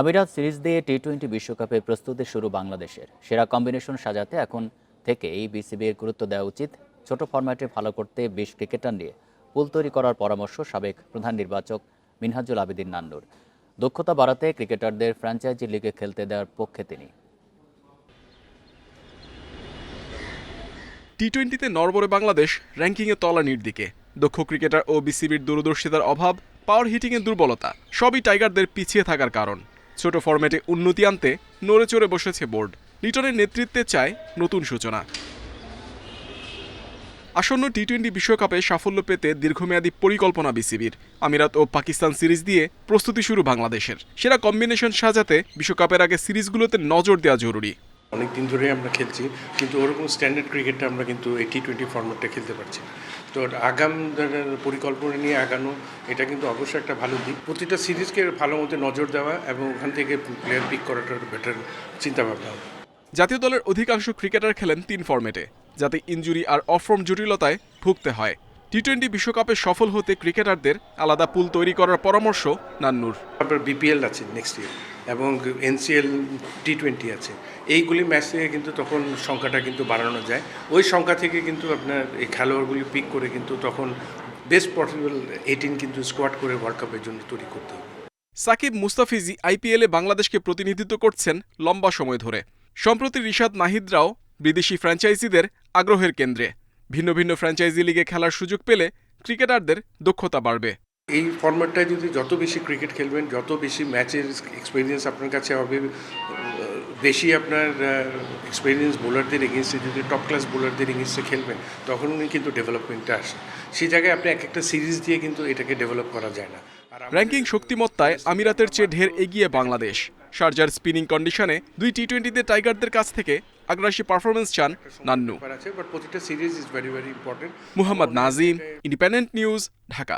আমিরাত সিরিজ দিয়ে T twenty বিশ্বকাপের প্রস্তুতি শুরু বাংলাদেশের। সেরা কম্বিনেশন সাজাতে এখন থেকে এই বিসিবির গুরুত্ব দেওয়া উচিত। ছোট ফরম্যাটে ভালো করতে বিশ ক্রিকেটার নিয়ে পুল তৈরি করার পরামর্শ সাবেক প্রধান নির্বাচক মিনহাজুল আবেদিন নান্নুর। দক্ষতা বাড়াতে ক্রিকেটারদের ফ্র্যাঞ্চাইজি লিগে খেলতে দেওয়ার পক্ষে তিনি। টি টোয়েন্টিতে নরবরে বাংলাদেশ র্যাঙ্কিংয়ে তলানির দিকে। দক্ষ ক্রিকেটার ও বিসিবির দূরদর্শিতার অভাব পাওয়ার হিটিংয়ের দুর্বলতা, সবই টাইগারদের পিছিয়ে থাকার কারণ। ছোট ফরম্যাটে উন্নতি আনতে নড়ে চড়ে বসেছে বোর্ড। লিটনের নেতৃত্বে চায় নতুন সূচনা। আসন্ন টি টোয়েন্টি বিশ্বকাপে সাফল্য পেতে দীর্ঘমেয়াদী পরিকল্পনা বিসিবির। আমিরাত ও পাকিস্তান সিরিজ দিয়ে প্রস্তুতি শুরু বাংলাদেশের। সেরা কম্বিনেশন সাজাতে বিশ্বকাপের আগে সিরিজগুলোতে নজর দেওয়া জরুরি। অনেক দিন ধরেই আমরা খেলছি, কিন্তু ওরকম স্ট্যান্ডার্ড ক্রিকেটটা আমরা কিন্তু এই টি টোয়েন্টি ফর্মেটটা খেলতে পারছি। তো আগাম পরিকল্পনা নিয়ে আগানো, এটা কিন্তু অবশ্যই একটা ভালো দিক। প্রতিটা সিরিজকে ভালো মতো নজর দেওয়া এবং ওখান থেকে প্লেয়ার পিক করাটা বেটার চিন্তাভাবনা। জাতীয় দলের অধিকাংশ ক্রিকেটার খেলেন তিন ফরম্যাটে যাতে ইনজুরি আর অফর্ম জটিলতায় ভুগতে হয়। টি টোয়েন্টি বিশ্বকাপে সফল হতে ক্রিকেটারদের আলাদা পুল তৈরি করার পরামর্শ নান্নুর। আপনার বিপিএল আছে নেক্সট ইয়ার এবং এনসিএল টি টোয়েন্টি আছে। এইগুলি ম্যাচ থেকে কিন্তু তখন সংখ্যাটা কিন্তু বাড়ানো যায়। ওই সংখ্যা থেকে কিন্তু আপনার এই খেলোয়াড়গুলি পিক করে কিন্তু তখন বেস্ট পসিবল এইটিন কিন্তু স্কোয়াড করে ওয়ার্ল্ড কাপের জন্য তৈরি করতে হবে। সাকিব মুস্তাফিজি আইপিএলে বাংলাদেশকে প্রতিনিধিত্ব করছেন লম্বা সময় ধরে। সম্প্রতি রিশাদ নাহিদরাও বিদেশি ফ্র্যাঞ্চাইজিদের আগ্রহের কেন্দ্রে। ভিন্ন ভিন্ন ফ্র্যাঞ্চাইজি লিগে খেলার সুযোগ পেলে ক্রিকেটারদের দক্ষতা বাড়বে। এই ফর্ম্যাটটায় যদি যত বেশি ক্রিকেট খেলবেন যত বেশি ম্যাচের এক্সপিরিয়েন্স আপনার কাছে হবে বেশি আপনার এক্সপিরিয়েন্স বোলারদের এগেনস্টে যদি টপ ক্লাস বোলারদের এগেনস্টে খেলবেন তখন কিন্তু ডেভেলপমেন্টটা আসে। সেই জায়গায় আপনি এক একটা সিরিজ দিয়ে কিন্তু এটাকে ডেভেলপ করা যায় না। র্যাঙ্কিং শক্তিমত্তায় আমিরাতের চেয়ে ঢের এগিয়ে বাংলাদেশ। শারজার স্পিনিং কন্ডিশনে দুই টি টোয়েন্টিতে টাইগারদের কাছ থেকে আগ্রাসী পারফরমেন্স চান Nannu. Muhammad Nazim Independent News Dhaka.